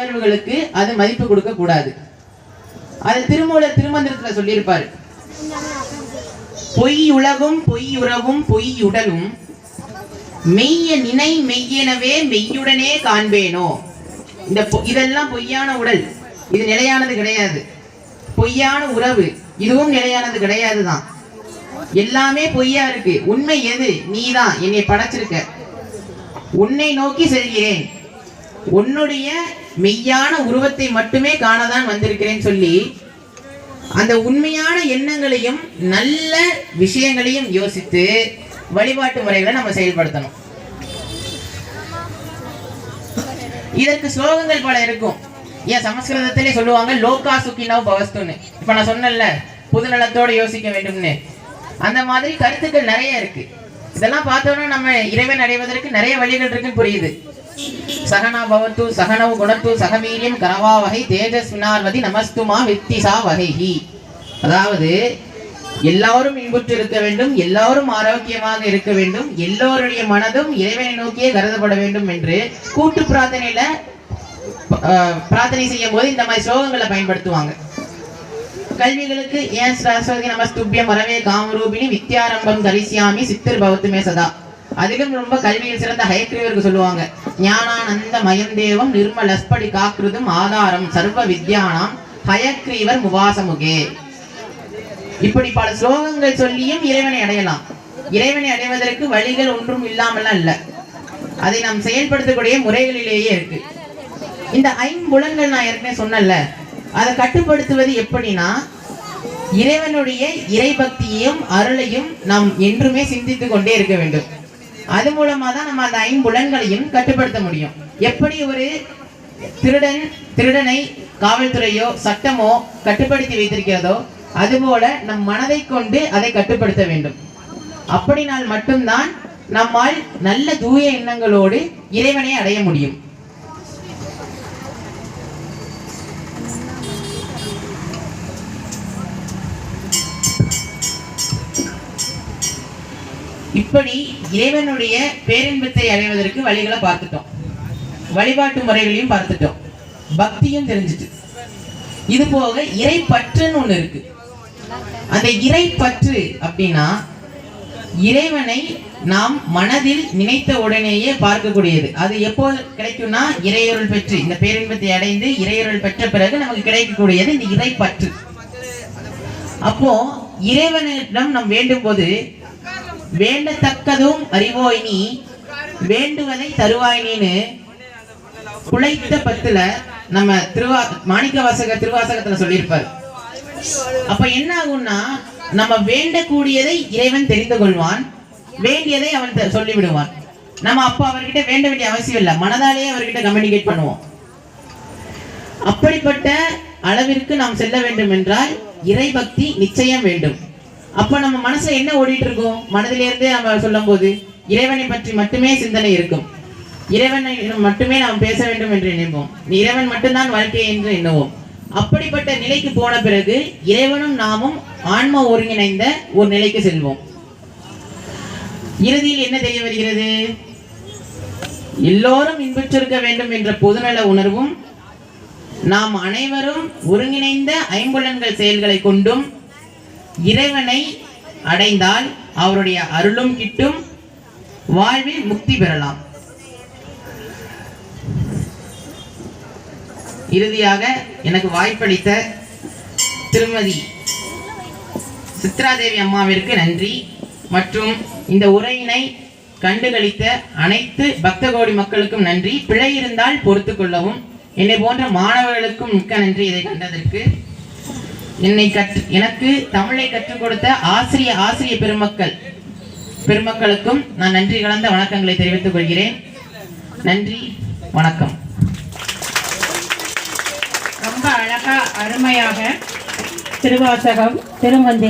உணர்வுகளுக்கு அது மதிப்பு கொடுக்க கூடாது. அது திருமூலர் திருமந்திரத்துல சொல்லியிருப்பாரு. பொய் உலகும் பொய் உறவும் பொய் உடலும் மெய்ய நினை மெய்யெனவே மெய்யுடனே காண்பேனோ. இந்த இதெல்லாம் பொய்யான உடல். இது நிலையானது கிடையாது. பொய்யான உறவு. இதுவும் நிலையானது கிடையாது தான். எல்லாமே பொய்யா இருக்கு. உண்மை எது? நீதான். என்னை படைச்சிருக்க. உன்னை நோக்கி செல்கிறேன். உன்னுடைய மெய்யான உருவத்தை மட்டுமே காணதான் வந்திருக்கிறேன் சொல்லி அந்த உண்மையான எண்ணங்களையும் நல்ல விஷயங்களையும் யோசித்து வழிபாட்டு முறைகளை நம்ம செயல்படுத்தணும். இதற்கு ஸ்லோகங்கள் பல இருக்கும். ஏன் சமஸ்கிருதத்திலே சொல்லுவாங்க லோகா சுக்கினவ் பவஸ்துன்னு. இப்ப நான் சொன்னேன்ல புதுநலத்தோட யோசிக்க வேண்டும்னு. அந்த மாதிரி கருத்துக்கள் நிறைய இருக்கு. இதெல்லாம் பார்த்தோன்னா நம்ம இறைவன் அடைவதற்கு நிறைய வழிகள் இருக்குன்னு புரியுது. சகனா பவத்து சகனவு குணத்து சகவீரியம் கரவா வகை தேஜஸ் வினார்வதி நமஸ்துமா வித்திசா வகைஹி. அதாவது எல்லாரும் இன்புற்று இருக்க வேண்டும் எல்லாரும் ஆரோக்கியமாக இருக்க வேண்டும் எல்லோருடைய மனதும் இறைவனை நோக்கியே கருதப்பட வேண்டும் என்று கூட்டு பிரார்த்தனையில பிரார்த்தனை செய்யும் போது இந்த மாதிரி ஸ்லோகங்களை பயன்படுத்துவாங்க. கல்விகளுக்கு ஏன் சரஸ்வதி நமஸ்துபியம் வரவே காமரூபிணி வித்யாரம்பம் தரிசியாமி சித்தர் பௌத்தமே சதா. அதிலும் ரொம்ப கல்வியில் சிறந்த ஹயக்ரீவருக்கு சொல்லுவாங்க. ஞானானந்த மயந்தேவம் நிர்மலஸ்படி காக்கிருதும் ஆதாரம் சர்வ வித்யானாம் ஹயக்ரீவர் முவாசமுகே. இப்படி பல ஸ்லோகங்கள் சொல்லியும் இறைவனை அடையலாம். இறைவனை அடைவதற்கு வழிகள் ஒன்றும் இல்லாமலாம் இல்லை. அதை நாம் செயல்படுத்தக்கூடிய முறைகளிலேயே இருக்கு. இந்த ஐம்புலன்கள் நான் ஏற்கனவே சொன்னேன்ல. அதை கட்டுப்படுத்துவது எப்படின்னா இறைவனுடைய இறைபக்தியையும் அருளையும் நாம் என்றுமே சிந்தித்து கொண்டே இருக்க வேண்டும். அது மூலமா தான் நம்ம அந்த ஐம்புலன்களையும் கட்டுப்படுத்த முடியும். எப்படி ஒரு திருடன் திருடனை காவல்துறையோ சட்டமோ கட்டுப்படுத்தி வைத்திருக்கிறதோ அதுபோல நம் மனதை கொண்டு அதை கட்டுப்படுத்த வேண்டும். அப்படினால் மட்டும்தான் நம்மால் நல்ல தூய எண்ணங்களோடு இறைவனை அடைய முடியும். இப்படி இறைவனுடைய பேரின்பத்தை அடைவதற்கு வழிகளை பார்த்துட்டோம். வழிபாட்டு முறைகளையும் பார்த்துட்டோம். பக்தியும் தெரிஞ்சுட்டு இது போக இறைப்பற்றுன்னு ஒண்ணு இருக்கு. அந்த இறைப்பற்று அப்படின்னா இறைவனை நாம் மனதில் நினைத்த உடனேயே பார்க்கக்கூடியது. அது எப்போ கிடைக்கும்னா இறையொருள் பெற்று இந்த பேரின்பத்தை அடைந்து இறையொருள் பெற்ற பிறகு நமக்கு கிடைக்கக்கூடியது இந்த இறைப்பற்று. அப்போ இறைவனிடம் நாம் வேண்டும் போது வேண்டத்தக்கதும் அறிவோய் நீ வேண்டுவதை தருவாய் நீனு. குலைத்த பத்துல நம்ம திருவா மாணிக்க வாசக திருவாசகத்துல சொல்லியிருப்பார். அப்ப என்ன ஆகும்னா நம்ம வேண்டக்கூடியதை இறைவன் தெரிந்து கொள்வான் வேண்டியதை அவன் த- நம்ம அப்போ அவர்கிட்ட வேண்ட வேண்டிய அவசியம் இல்லை மனதாலேயே அவர்கிட்ட கம்யூனிகேட் பண்ணுவோம். அப்படிப்பட்ட அளவிற்கு நாம் செல்ல வேண்டும் என்றால் இறைபக்தி நிச்சயம் வேண்டும். அப்ப நம்ம மனசுல என்ன ஓடிட்டு இருக்கோம்? மனதிலிருந்தே நம்ம சொல்லும் போது இறைவனை பற்றி மட்டுமே சிந்தனை இருக்கும். இறைவனை மட்டுமே நாம் பேச வேண்டும் என்று நினைப்போம். இறைவன் மட்டும்தான் வாழ்க்கை என்று எண்ணுவோம். அப்படிப்பட்ட நிலைக்கு போன பிறகு இறைவனும் நாமும் ஆன்ம ஒருங்கிணைந்த ஒரு நிலைக்கு செல்வோம். இறுதியில் என்ன தெரிய வருகிறது? எல்லோரும் இன்புற்றிருக்க வேண்டும் என்ற பொதுநல உணர்வும் நாம் அனைவரும் ஒருங்கிணைந்த ஐம்புலன்கள் செயல்களை கொண்டும் இறைவனை அடைந்தால் அவருடைய அருளும் கிட்டும் வாழ்வில் முக்தி பெறலாம். இறுதியாக எனக்கு வாய்ப்பளித்த திருமதி சித்ராதேவி அம்மாவிற்கு நன்றி. மற்றும் இந்த உரையினை கண்டுகளித்த அனைத்து பக்த கோடி மக்களுக்கும் நன்றி. பிழை இருந்தால் பொறுத்து கொள்ளவும். என்னை போன்ற மாணவர்களுக்கும் மிக்க நன்றி இதை கண்டதற்கு. என்னை கற்று எனக்கு தமிழை கற்றுக் கொடுத்த ஆசிரிய ஆசிரிய பெருமக்கள். பெருமக்களுக்கும் நான் நன்றி கலந்த வணக்கங்களை தெரிவித்துக் கொள்கிறேன். நன்றி வணக்கம். ரொம்ப அழகா அருமையாக திருவாசகம் திருமந்திரம்